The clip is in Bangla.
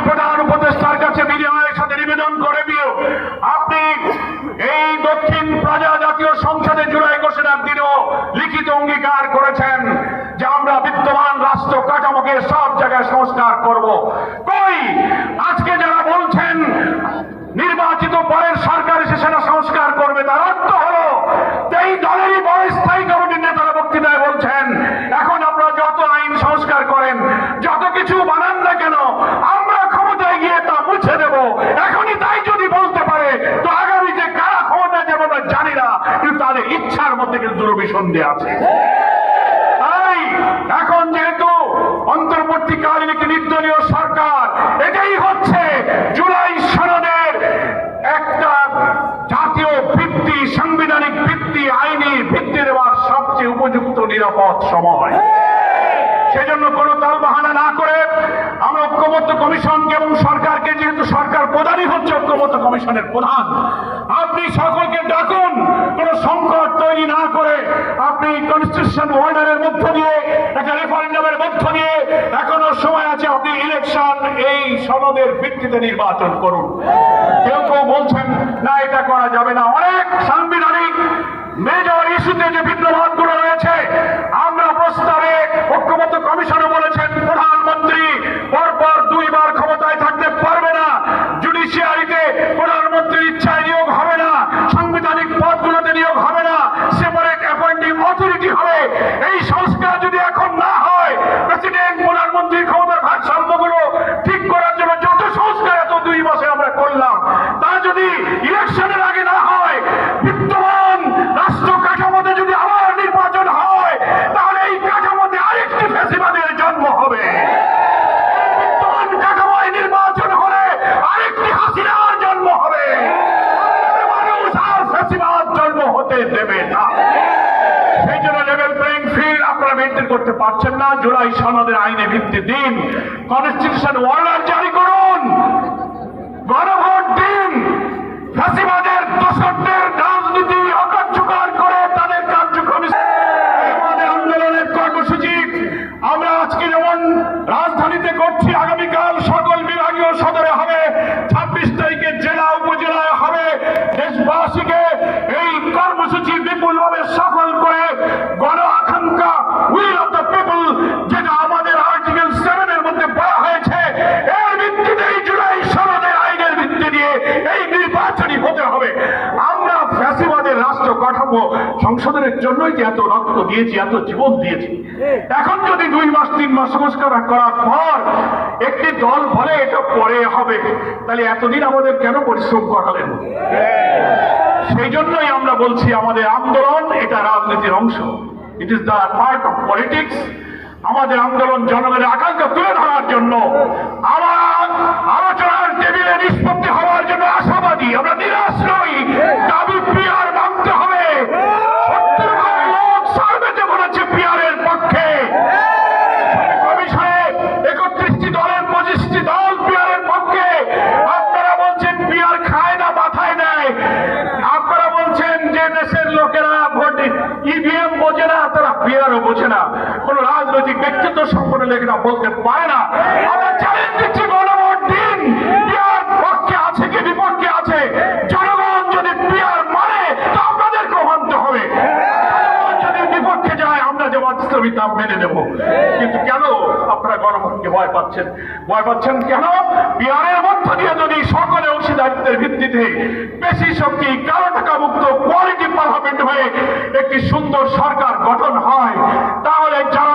প্রধান উপদেষ্টার কাছে বিনিময়ের সাথে নিবেদন করে দিও। আপনি এই দক্ষিণ প্রজা জাতীয় সংসদে জুলাই ঘোষণার দিনও লিখিত অঙ্গীকার করেছেন যে আমরা বিদ্যমান রাষ্ট্র কাঠামোকে সব জায়গায় সংস্কার করব। কই? আজকে যারা বলছেন, নির্বাচিত পরের সরকার এসে সেটা সংস্কার করবে তার অর্থ হলো এই দলেরই বড় স্থায়ী কমিটির নেতারা বক্তৃতায় বলছেন এখন আপনারা যত আইন সংস্কার করেন যত কিছু বানান না কেন আমরা ক্ষমতায় গিয়ে তা মুছে দেব এখনই তাই যদি বলতে পারে তো আগামীতে কারা ক্ষমতায় যাবে আমরা জানি না কিন্তু তাদের ইচ্ছার মধ্যে কিন্তু দুরভিসন্ধি আছে তাই এখন যেহেতু অন্তর্বর্তীকালীন একটি নির্দলীয় সরকার এটাই হচ্ছে জুলাই সনদের একটা জাতীয় ভিত্তি সাংবিধানিক ভিত্তি আইনি ভিত্তি দেওয়ার সবচেয়ে উপযুক্ত নিরাপদ সময়। সেজন্য কোন তাল বাহানা না করে আমরা ঐক্যবদ্ধ কমিশনকে এবং সরকারকে, যেহেতু সরকার প্রধানই হচ্ছে ঐক্যবদ্ধ কমিশনের প্রধান, আপনি সকলকে ডাকুন, কোন সংকট তৈরি না করে আপনি কনস্টিটিউশন অর্ডারের মধ্য দিয়ে, একটা রেফারেন্ডামের মধ্য দিয়ে এখনও সময় আছে আপনি ইলেকশন এই সনদের ভিত্তিতে নির্বাচন করুন। কেউ কেউ বলছেন, না, এটা করা যাবে না। অনেক সাংবিধানিক মেজর ইস্যুতে যে বিদ্রোহগুলো রয়েছে আমরা প্রস্তাবে ঐক্যবদ্ধ কমিশনে বলেছেন প্রধানমন্ত্রী পরপর দুইবার ক্ষমতায় থাকতে পারবে না জুডিশিয়ারিতে প্রধানমন্ত্রীর ইচ্ছায় নিয়োগ হবে না সাংবিধানিক পদগুলোতে নিয়োগ হবে না সেপারেট অ্যাপয়েন্টিং অথরিটি হবে এই সংস্কার যদি এখন না হয় প্রেসিডেন্ট প্রধানমন্ত্রীর ক্ষমতার ভারসাম্যগুলো ঠিক করার জন্য যত সংস্কার এত দুই মাসে আমরা করলাম তা যদি ইলেকশনের আগে না হয় বিদ্যমান রাষ্ট্র কাঠামোতে যদি আবার নির্বাচন হয় তাহলে এই কাঠামোতে আরেকটি ফেসিবাদের জন্ম হবে বিদ্যমান কাঠামোয় নির্বাচন হলে আরেকটি হাসিনার জন্ম হবে মানুষ আর ফেসিবাদ জন্ম হতে না। সেই জন্য লেভেল প্লেইং ফিল্ড আপনারা মেনটেন করতে পারছেন না। জুলাই সনদের আইনে ভিত্তি দিন। কনস্টিটিউশন অর্ডার জারি করুন গণভোট দিন ফাঁসিবাদের দোষকদের রাজনীতি অকার্যকর করে তাদের কার্যক্রম আমাদের আন্দোলনের কর্মসূচি আমরা আজকে যেমন রাজধানীতে করছি আগামীকাল সকল বিভাগীয় সদরে হবে ছাব্বিশ তারিখে জেলা উপজেলায় হবে দেশবাসীকে এই কর্মসূচি বিপুলভাবে সফল করে গণ আকাঙ্ক্ষা উইল অফ দ্য পিপল যেটা আমাদের আর্টিকেল সেভেনের মধ্যে বলা হয়েছে এর ভিত্তিতেই জুলাই সনদের আইনের ভিত্তি দিয়ে এই হতে হবে। আমরা ফ্যাসিবাদের রাষ্ট্র কাঠামো সংশোধনের জন্যই যে এত রক্ত দিয়েছি, এত জীবন দিয়েছি। এখন যদি দুই মাস, তিন মাস সংস্কার করার পর একটি দল এটা পরে হবে, তাহলে এতদিন আমাদের কেন পরিশ্রম করালেন? সেই জন্যই আমরা বলছি, আমাদের আন্দোলন এটা রাজনীতির অংশ। It is the part of politics আমাদের আন্দোলন জনগণের আকাঙ্ক্ষা তুলে ধরার জন্য আমার পিয়ারও বোঝে না। কোন রাজনৈতিক ব্যক্তিত্ব সম্পন্ন লেখা বলতে পারে না। মানে ভয় পাচ্ছেন? কেন? বিহারের মধ্য দিয়ে যদি সকলে ভিত্তিতে বেশি টাকা মুক্ত একটি সুন্দর সরকার গঠন হয় যারা